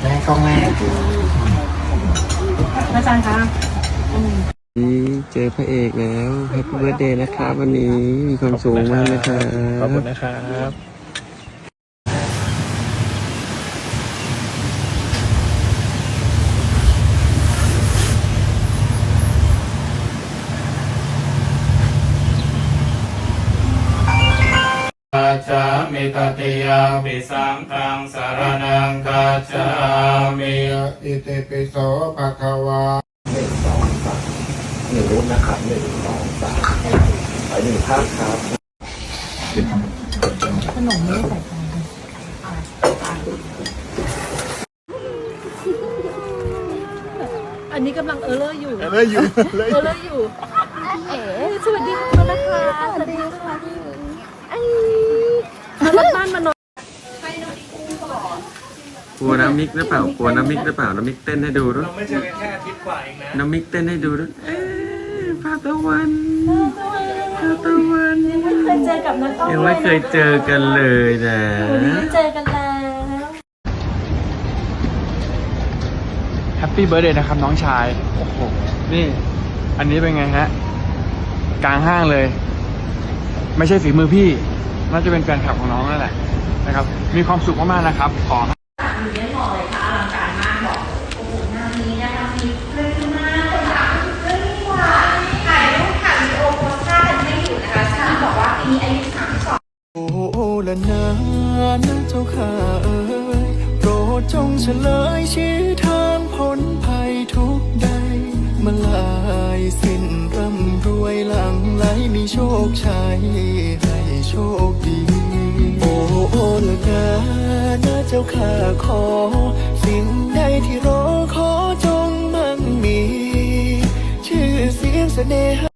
แม่กล้องแม่อาจารย์คะนี่เจอพระเอกแล้วแฮปปี้เบิร์ดเดย์นะครับวันนี้มีความสูงมากเลยครับขอบคุณนะครับ กัจจามิตติยาปิสังฆังสารนังกัจจามิอิติปิโสภะคะวาหนึ่งสองสามหนึ่งรุ่นนะครับหนึ่งสองสามไปหนึ่งภาพครับขนมไม่ได้ใส่ใจอันนี้กำลังเออเลอร์อยู่ เอออยู่เลยเออเลอร์อยู่ เอ๋สวัสดีค่ะนะคะสวัสดีค่ะไอ้มารับบ้านมานอน กลัวน้ำมิกหรือเปล่ากลัวน้ำมิกหรือเปล่าน้ำมิกเต้นให้ดูด้วยเราไม่เจอกันแค่อาทิตย์กว่าเองนะน้ำมิกเต้นให้ดูด้วยเอ๊ะพาตะวันพาตะวันไม่เคยเจอกับน้องต้องยังไม่เคยเจอกันเลยนะวันนี้ได้เจอกันแล้วแฮปปี้เบิร์ดเดย์นะครับน้องชาย โอ้โห นี่ อันนี้เป็นไงฮะ กลางห้างเลย ไม่ใช่ฝีมือพี่ น่าจะเป็นแฟนคลับของน้องนั่นแหละนะครับ มีความสุขมากๆนะครับ ขอ โอ้ละนานเจ้าข้าเอ๋ยโปรดจงเฉลยชี้ทางพ้นภัยทุกใดมาลายสิ้นร่ำรวยหลังไหลมีโชคชัยให้โชคดี โอ้ละนานะเจ้าข้าขอ สิ่งใดที่รอขอจงมั่งมี ชื่อเสียงเสน่ห